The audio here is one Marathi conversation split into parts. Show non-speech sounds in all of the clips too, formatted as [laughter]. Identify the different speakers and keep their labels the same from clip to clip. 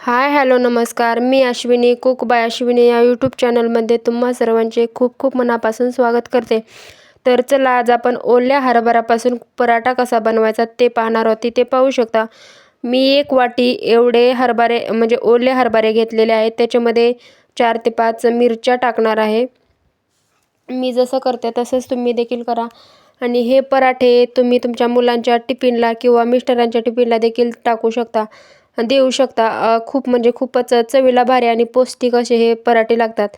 Speaker 1: हाय हॅलो नमस्कार. मी अश्विनी कुक बाय अश्विनी या यूट्यूब चॅनलमध्ये तुम्हा सर्वांचे खूप खूप मनापासून स्वागत करते. तर चला आज आपण ओल्या हरभऱ्यापासून पराठा कसा बनवायचा ते पाहणार आहोत. ते पाहू शकता मी एक वाटी एवढे हरभरे म्हणजे ओले हरभरे घेतलेले आहेत. त्याच्यामध्ये चार ते पाच मिरच्या टाकणार आहे. मी जसं करते तसंच तुम्ही देखील करा. आणि हे पराठे तुम्ही तुमच्या मुलांच्या टिफिनला किंवा मिस्टरांच्या टिफिनला देखील टाकू शकता. देऊ शकता. खूप म्हणजे खूपच चवीला भारी आणि पौष्टिक असे हे पराठे लागतात.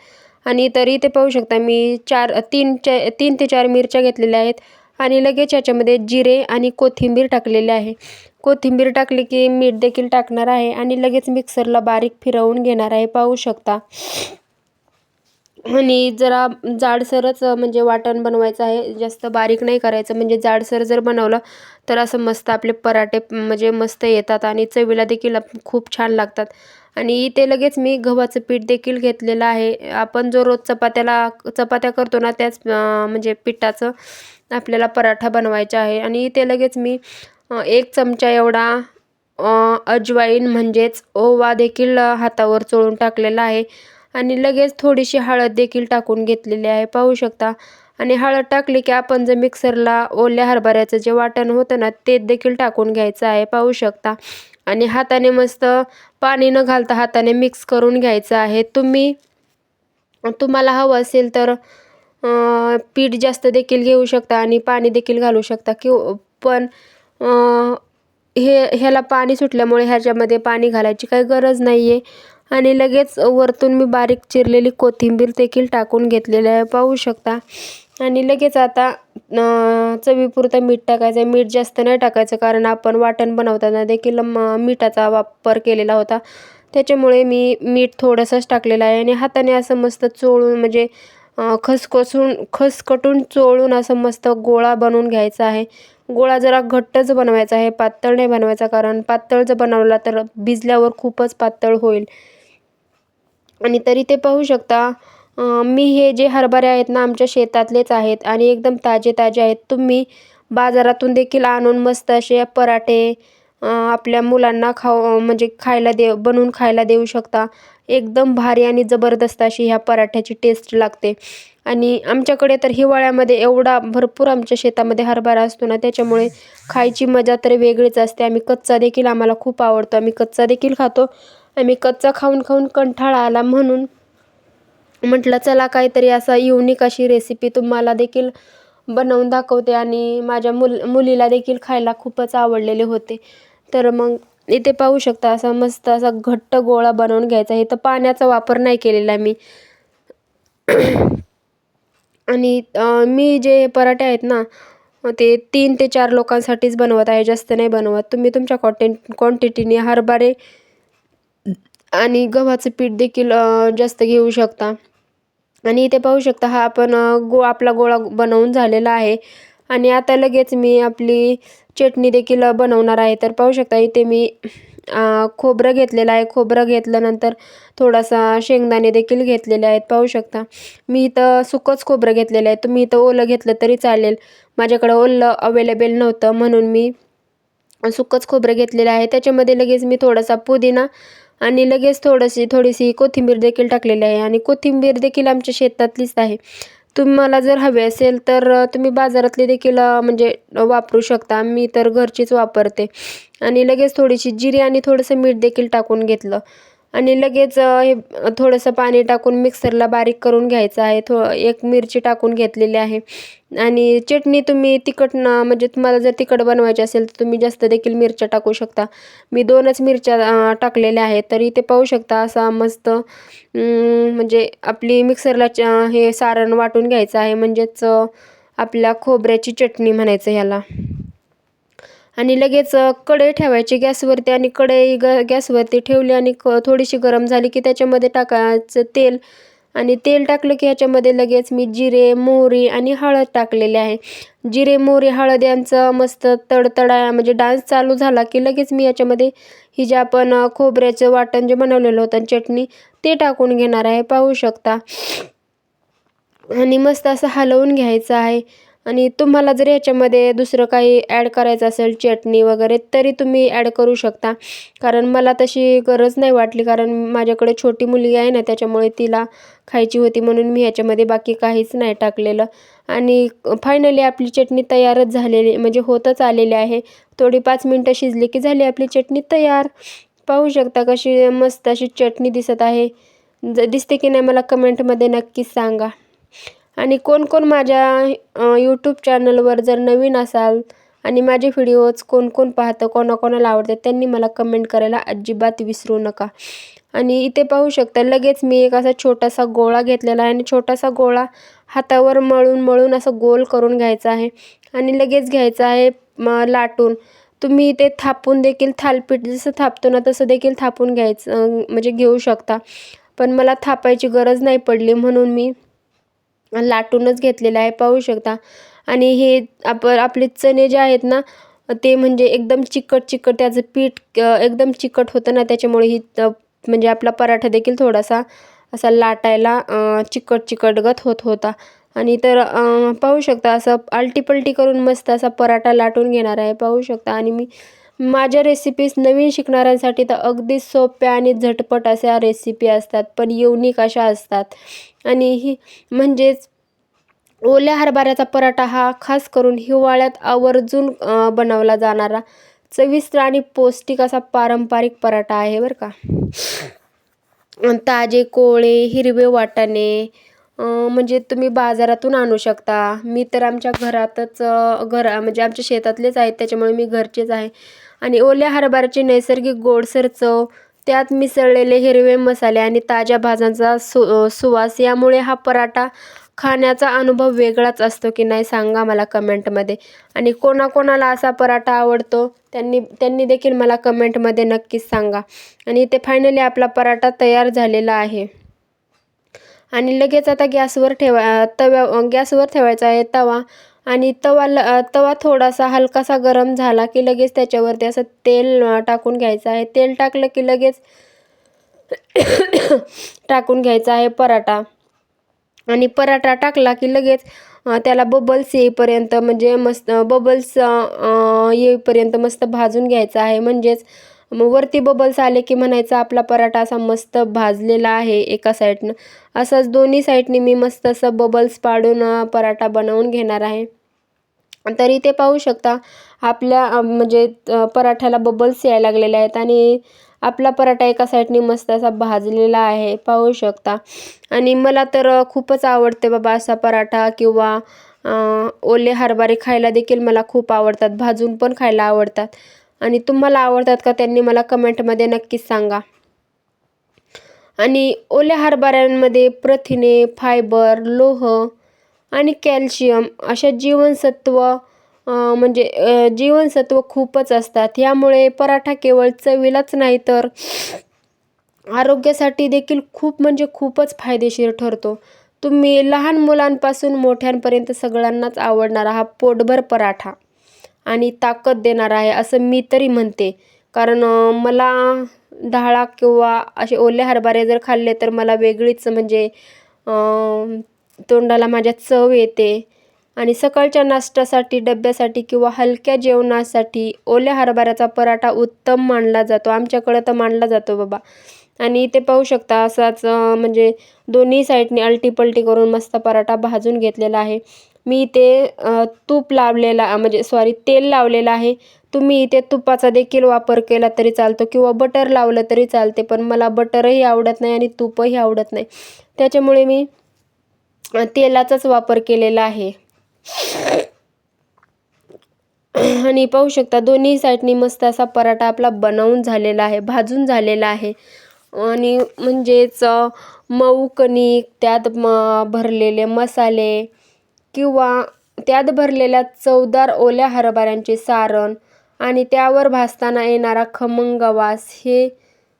Speaker 1: आणि तरी ते पाहू शकता मी चार तीन चा तीन ते चार मिरच्या घेतलेल्या आहेत. आणि लगेच याच्यामध्ये जिरे आणि कोथिंबीर टाकलेले आहे. कोथिंबीर टाकली की मीठ देखील टाकणार आहे आणि लगेच मिक्सरला बारीक फिरवून घेणार आहे. पाहू शकता. आणि जरा जाडसरच म्हणजे वाटण बनवायचं आहे. जास्त बारीक नाही करायचं. म्हणजे जाडसर जर बनवलं तर असं मस्त आपले पराठे म्हणजे मस्त येतात आणि चवीला देखील खूप छान लागतात. आणि इथे लगेच मी गव्हाचं पीठ देखील घेतलेलं आहे. आपण जो रोज चपात्याला चपात्या करतो ना त्याच म्हणजे पिठाचं आपल्याला पराठा बनवायचा आहे. आणि इथे लगेच मी एक चमचा एवढा अजवाईन म्हणजेच ओवा देखील हातावर चोळून टाकलेला आहे. आणि लगेच थोडीशी हळद देखील टाकून घेतलेली आहे. पाहू शकता. आणि हळद टाकली की आपण जर मिक्सरला ओल्या हरभऱ्याचं जे वाटण होतं ना ते देखील टाकून घ्यायचं आहे. पाहू शकता. आणि हाताने मस्त पाणी न घालता हाताने मिक्स करून घ्यायचं आहे. तुम्ही तुम्हाला हवं असेल तर पीठ जास्त देखील घेऊ शकता आणि पाणी देखील घालू शकता. कि पण हे ह्याला पाणी सुटल्यामुळे ह्याच्यामध्ये पाणी घालायची काही गरज नाही आहे आणि लगेच वरतून मी बारीक चिरलेली कोथिंबीर देखील टाकून घेतलेली आहे. पाहू शकता. आणि लगेच आता चवीपुरतं मीठ टाकायचं आहे मीठ जास्त नाही टाकायचं कारण आपण वाटण बनवताना देखील मिठाचा वापर केलेला होता. त्याच्यामुळे मी मीठ थोडंसंच टाकलेलं आहे. आणि हाताने असं मस्त चोळून म्हणजे खसखसून खसकटून चोळून असं मस्त गोळा बनवून घ्यायचा आहे. गोळा जरा घट्टच बनवायचा आहे. पातळ नाही बनवायचा कारण पातळ जर बनवला तर भिजल्यावर खूपच पातळ होईल. आणि तरी ते पाहू शकता मी हे जे हरभरे आहेत ना आमच्या शेतातलेच आहेत आणि एकदम ताजे ताजे आहेत. तुम्ही बाजारातून देखील आणून मस्त असे पराठे आपल्या मुलांना खाऊ म्हणजे खायला दे बनवून खायला देऊ शकता. एकदम भारी आणि जबरदस्त अशी ह्या पराठ्याची टेस्ट लागते. आणि आमच्याकडे तर हिवाळ्यामध्ये एवढा भरपूर आमच्या शेतामध्ये हरभरा असतो ना त्याच्यामुळे खायची मजा तर वेगळीच असते. आम्ही कच्चा देखील आम्हाला खूप आवडतो. आम्ही कच्चा देखील खातो. आम्ही कच्चा खाऊन खाऊन कंठाळा आला म्हणून. म्हटलं चला काहीतरी असा युनिक अशी रेसिपी तुम्हाला देखील बनवून दाखवते. आणि माझ्या मुल मुलीला देखील खायला खूपच आवडलेले होते. तर मग इथे पाहू शकता असा मस्त असा घट्ट गोळा बनवून घ्यायचा. इथं पाण्याचा वापर नाही केलेला मी. आणि मी जे पराठे आहेत ना ते तीन ते चार लोकांसाठीच बनवत आहे. जास्त नाही बनवत. तुम्ही तुमच्या क्वांटिन क्वांटिटीने हरभरे आणि गव्हाचं पीठ देखील जास्त घेऊ शकता. आणि इथे पाहू शकता हा आपण गो आपला गोळा बनवून झालेला आहे. आणि आता लगेच मी आपली चटणी देखील बनवणार आहे. तर पाहू शकता इथे मी खोबरं घेतलेलं आहे. खोबरं घेतल्यानंतर थोडासा शेंगदाणे देखील घेतलेले आहेत. पाहू शकता मी इथं सुकंच खोबरं घेतलेलं आहे. तुम्ही इथं ओलं घेतलं तरी चालेल. माझ्याकडं ओलं अवेलेबल नव्हतं. म्हणून मी सुकंच खोबरं घेतलेलं आहे. त्याच्यामध्ये लगेच मी थोडासा पुदिना आणि लगेच थोडीशी थोडीशी कोथिंबीर देखील टाकलेली आहे आणि कोथिंबीर देखील आमच्या शेतातलीच आहे. तुम्हाला जर हवे असेल तर तुम्ही बाजारातले देखील म्हणजे वापरू शकता. मी तर घरचीच वापरते. आणि लगेच थोडीशी जिरी आणि थोडंसं मीठ देखील टाकून घेतलं. आणि लगेच हे थोडंसं पाणी टाकून मिक्सरला बारीक करून घ्यायचं आहे. थो एक मिरची टाकून घेतलेली आहे. आणि चटणी तुम्ही तिखट न म्हणजे तुम्हाला जर तिखट बनवायची असेल तर तुम्ही जास्त देखील मिरच्या टाकू शकता. मी दोनच मिरच्या टाकलेल्या आहेत तरी ते पाहू शकता असा मस्त म्हणजे आपली मिक्सरला हे सारण वाटून घ्यायचं आहे. म्हणजेच आपल्या खोबऱ्याची चटणी म्हणायचं ह्याला. आणि लगेच कढई ठेवायची गॅसवरती आणि कढई ग गॅसवरती ठेवली आणि क थोडीशी गरम झाली की त्याच्यामध्ये टाकायचं तेल. आणि तेल टाकलं की ह्याच्यामध्ये लगेच मी जिरे मोहरी आणि हळद टाकलेले आहे. जिरे मोहरी हळद यांचं मस्त तडतडा म्हणजे डान्स चालू झाला की लगेच मी याच्यामध्ये ही जे आपण खोबऱ्याचं वाटण जे बनवलेलं होतं चटणी ते टाकून घेणार आहे. पाहू शकता. आणि मस्त असं हलवून घ्यायचं आहे. आणि तुम्हाला जर ह्याच्यामध्ये दुसरं काही ॲड करायचं असेल चटणी वगैरे तरी तुम्ही ॲड करू शकता. कारण मला तशी गरज नाही वाटली कारण माझ्याकडे छोटी मुलगी आहे ना त्याच्यामुळे तिला खायची होती म्हणून मी ह्याच्यामध्ये बाकी काहीच नाही टाकलेलं. आणि फायनली आपली चटणी तयारच झालेली म्हणजे होतच आलेली आहे. थोडी पाच मिनटं शिजली की झाली आपली चटणी तयार. पाहू शकता कशी मस्त अशी चटणी दिसत आहे. ज दिसते की नाही मला कमेंटमध्ये नक्कीच सांगा. आणि कोण कोण माझ्या यूट्यूब चॅनलवर जर नवीन असाल आणि माझे व्हिडिओज कोण कोण पाहतं कोणाकोणाला आवडतात त्यांनी मला कमेंट करायला अजिबात विसरू नका. आणि इथे पाहू शकता लगेच मी एक असा छोटासा गोळा घेतलेला आहे आणि छोटासा गोळा हातावर मळून मळून असं गोल करून घ्यायचा आहे आणि लगेच घ्यायचा आहे लाटून. तुम्ही इथे थापून देखील थालपीठ जसं थापतो ना तसं देखील थापून घ्यायचं म्हणजे घेऊ शकता. पण मला थापायची गरज नाही पडली म्हणून मी लाटूनच घेतलेलं आहे पाहू शकता. आणि हे आप आपले चणे जे आहेत ना ते म्हणजे एकदम चिकट चिकट त्याचं पीठ एकदम चिकट होतं ना त्याच्यामुळे ही म्हणजे आपला पराठा देखील थोडासा असा लाटायला चिकट चिकटगत होत होता. आणि तर पाहू शकता असं आलटीपलटी करून मस्त असा पराठा लाटून घेणार आहे पाहू शकता. आणि मी माझ्या रेसिपीज नवीन शिकणाऱ्यांसाठी तर अगदी सोप्या आणि झटपट अशा रेसिपी असतात पण युनिक अशा असतात. आणि ही म्हणजेच ओल्या हरभऱ्याचा पराठा हा खास करून हिवाळ्यात आवर्जून बनवला जाणारा चविष्ट आणि पौष्टिक असा पारंपरिक पराठा आहे बरं का. ताजे कोळे हिरवे वाटाणे म्हणजे तुम्ही बाजारातून आणू शकता. मी तर आमच्या घरातच घर म्हणजे आमच्या शेतातलेच आहेत त्याच्यामुळे मी घरचेच आहे. आणि ओल्या हरभऱ्याची नैसर्गिक गोडसर चव त्यात मिसळलेले हिरवे मसाले आणि ताज्या भाज्यांचा सु सुवास यामुळे हा पराठा खाण्याचा अनुभव वेगळाच असतो की नाही सांगा मला कमेंटमध्ये. आणि कोणाकोणाला असा पराठा आवडतो त्यांनी त्यांनी देखील मला कमेंटमध्ये नक्कीच सांगा. आणि इथे फायनली आपला पराठा तयार झालेला आहे. आणि लगेच आता गॅसवर ठेवा तव्या गॅसवर ठेवायचा आहे तवा. आणि तवा ल तवा थोडासा हलकासा गरम झाला की लगेच त्याच्यावरती असं तेल टाकून घ्यायचं आहे. तेल टाकलं की लगेच [coughs] टाकून घ्यायचा आहे पराठा. आणि पराठा टाकला की लगेच त्याला बबल्स येईपर्यंत म्हणजे मस्त बबल्स येईपर्यंत मस्त भाजून घ्यायचा आहे. म्हणजेच मग वरती बबल्स आले की म्हणायचं आपला पराठा असा मस्त भाजलेला आहे एका साईडनं असंच दोन्ही साईडनी मी मस्त असं बबल्स पाडून पराठा बनवून घेणार आहे. तरी ते पाहू शकता आपल्या म्हणजे पराठ्याला बबल्स यायला लागलेले आहेत आणि आपला पराठा एका साईडने मस्त असा भाजलेला आहे पाहू शकता. आणि मला तर खूपच आवडते बाबा असा पराठा किंवा ओले हरभरे खायला देखील मला खूप आवडतात भाजून पण खायला आवडतात. आणि तुम्हाला आवडतात का त्यांनी मला कमेंटमध्ये नक्कीच सांगा. आणि ओल्या हरभऱ्यांमध्ये प्रथिने फायबर लोह आणि कॅल्शियम अशा जीवनसत्व म्हणजे जीवनसत्व खूपच असतात. यामुळे पराठा केवळ चवीलाच नाही तर आरोग्यासाठी देखील खूप म्हणजे खूपच फायदेशीर ठरतो. तुम्ही लहान मुलांपासून मोठ्यांपर्यंत सगळ्यांनाच आवडणारा हा पोटभर पराठा. आणि ताकद देणार आहे असं मी तरी म्हणते. कारण मला डाळा किंवा असे ओले हरभरे जर खाल्ले तर मला वेगळीच म्हणजे तोंडाला माझ्या चव येते. आणि सकाळच्या नाश्त्यासाठी डब्यासाठी किंवा हलक्या जेवणासाठी ओल्या हरभऱ्याचा पराठा उत्तम मानला जातो. आमच्याकडं तर मानला जातो बाबा. आणि ते पाहू शकता असाच म्हणजे दोन्ही साईडने अलटीपलटी करून मस्त पराठा भाजून घेतलेला आहे. मी इथे तूप लावलेला म्हणजे सॉरी तेल लावलेलं आहे. तुम्ही इथे तुपाचा देखील वापर केला तरी चालतो किंवा बटर लावलं तरी चालते पण मला बटरही आवडत नाही आणि तूपही आवडत नाही. त्याच्यामुळे मी तेलाचाच वापर केलेला आहे. आणि पाहू शकता दोन्ही साईडनी मस्त असा पराठा आपला बनवून झालेला आहे भाजून झालेला आहे. आणि म्हणजेच मऊ कणिक त्यात म भरलेले मसाले किंवा त्यात भरलेल्या चवदार ओल्या हरभऱ्यांचे सारण आणि त्यावर भाजताना येणारा खमंग वास हे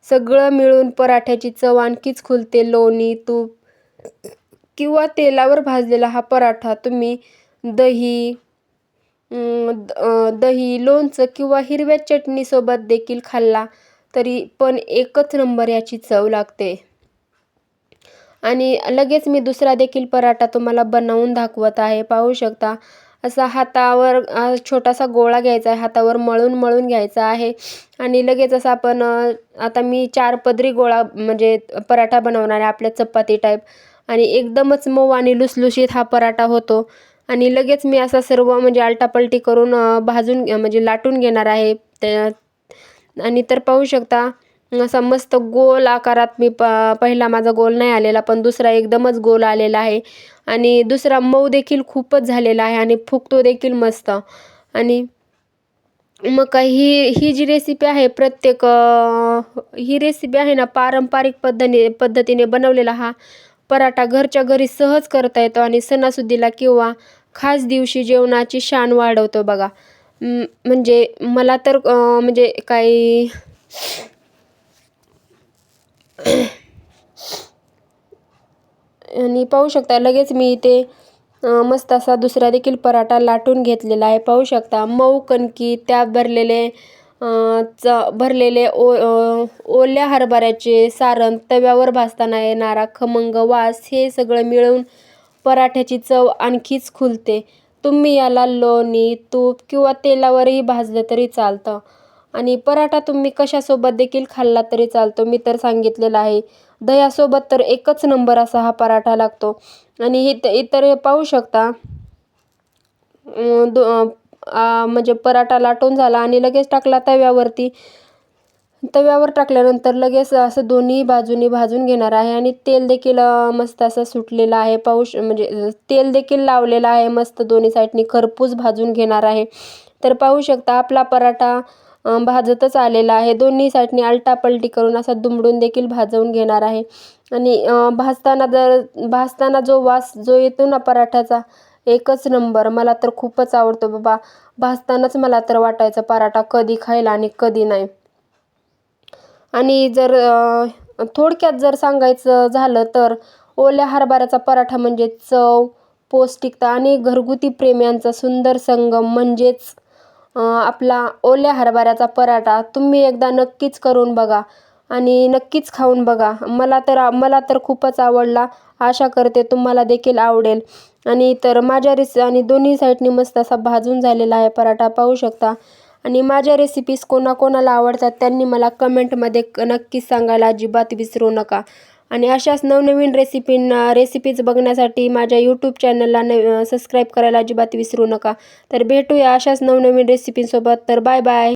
Speaker 1: सगळं मिळून पराठ्याची चव आणखीच खुलते. लोणी तूप किंवा तेलावर भाजलेला हा पराठा तुम्ही दही दही लोणचं किंवा हिरव्या चटणीसोबत देखील खाल्ला तरी पण एकच नंबर याची चव लागते. आणि लगेच मी दुसरा देखील पराठा तुम्हाला बनवून दाखवत आहे. पाहू शकता असा हातावर छोटासा गोळा घ्यायचा आहे. हातावर मळून मळून घ्यायचा आहे. आणि लगेच असं आपण आता मी चार पदरी गोळा म्हणजे पराठा बनवणार आहे आपल्या चपाती टाईप आणि एकदमच मऊ आणि लुसलुशीत हा पराठा होतो. आणि लगेच मी असा सर्व म्हणजे आलटापलटी करून भाजून म्हणजे लाटून घेणार आहे. त्या आणि तर पाहू शकता असा मस्त गोल आकारात मी प पहिला माझा गोल नाही आलेला पण दुसरा एकदमच गोल आलेला आहे. आणि दुसरा मऊ देखील खूपच झालेला आहे आणि फुगतो देखील मस्त. आणि मग ही ही जी रेसिपी आहे प्रत्येक ही रेसिपी आहे ना पारंपरिक पद्धतीने पद्धतीने बनवलेला हा पराठा घरच्या घरी सहज करता येतो आणि सणासुदीला किंवा खास दिवशी जेवणाची शान वाढवतो बघा. म्हणजे मला तर म्हणजे काही आणि पाहू शकता लगेच मी इथे मस्त असा दुसरा देखील पराठा लाटून घेतलेला आहे. पाहू शकता मऊ कणकी त्यात भरलेले च भरलेले ओ ओल्या हरभऱ्याचे सारण तव्यावर भाजताना येणारा खमंग वास हे सगळं मिळून पराठ्याची चव आणखीच खुलते. तुम्ही याला लोणी तूप किंवा तेलावरही भाजलं तरी चालतं. आणि पराठा तुम्ही कशासोबत देखील खाल्ला तरी चालतो मी तर सांगितलेलं आहे. दह्यासोबत तर एकच नंबर असा हा पराठा लागतो. आणि इत इतर पाहू शकता दो म्हणजे पराठा लाटून झाला आणि लगेच टाकला तव्यावरती. तव्यावर टाकल्यानंतर लगेच असं दोन्ही बाजूनी भाजून घेणार आहे आणि तेल देखील मस्त असं सुटलेलं आहे. पाऊस म्हणजे तेल देखील लावलेलं आहे मस्त दोन्ही साईडनी खरपूस भाजून घेणार आहे. तर पाहू शकता आपला पराठा भाजतच आलेला आहे. दोन्ही साईडनी आलटापलटी करून असा दुमडून देखील भाजवून घेणार आहे. आणि भाजताना जर भाजताना जो वास जो येतो ना पराठ्याचा एकच नंबर. मला तर खूपच आवडतो बाबा. भाजतानाच मला तर वाटायचं पराठा कधी खायला आणि कधी नाही. आणि जर थोडक्यात जर सांगायचं झालं तर ओल्या हरभऱ्याचा पराठा म्हणजे चव पौष्टिकता आणि घरगुती प्रेम यांचा सुंदर संगम म्हणजेच आपला ओल्या हरभऱ्याचा पराठा तुम्ही एकदा नक्कीच करून बघा आणि नक्कीच खाऊन बघा. मला तर मला तर खूपच आवडला. आशा करते तुम्हाला देखील आवडेल. आणि तर माझ्या रेसि आणि दोन्ही साईडनी मस्त असा भाजून झालेला आहे पराठा पाहू शकता. आणि माझ्या रेसिपीज कोणाकोणाला आवडतात त्यांनी मला कमेंटमध्ये क नक्कीच सांगायला अजिबात विसरू नका. आणि अशाच नवनवीन रेसिपींना रेसिपीज बघण्यासाठी माझ्या यूट्यूब चॅनलला न सबस्क्राईब करायला अजिबात विसरू नका. तर भेटूया अशाच नवनवीन रेसिपींसोबत तर बाय बाय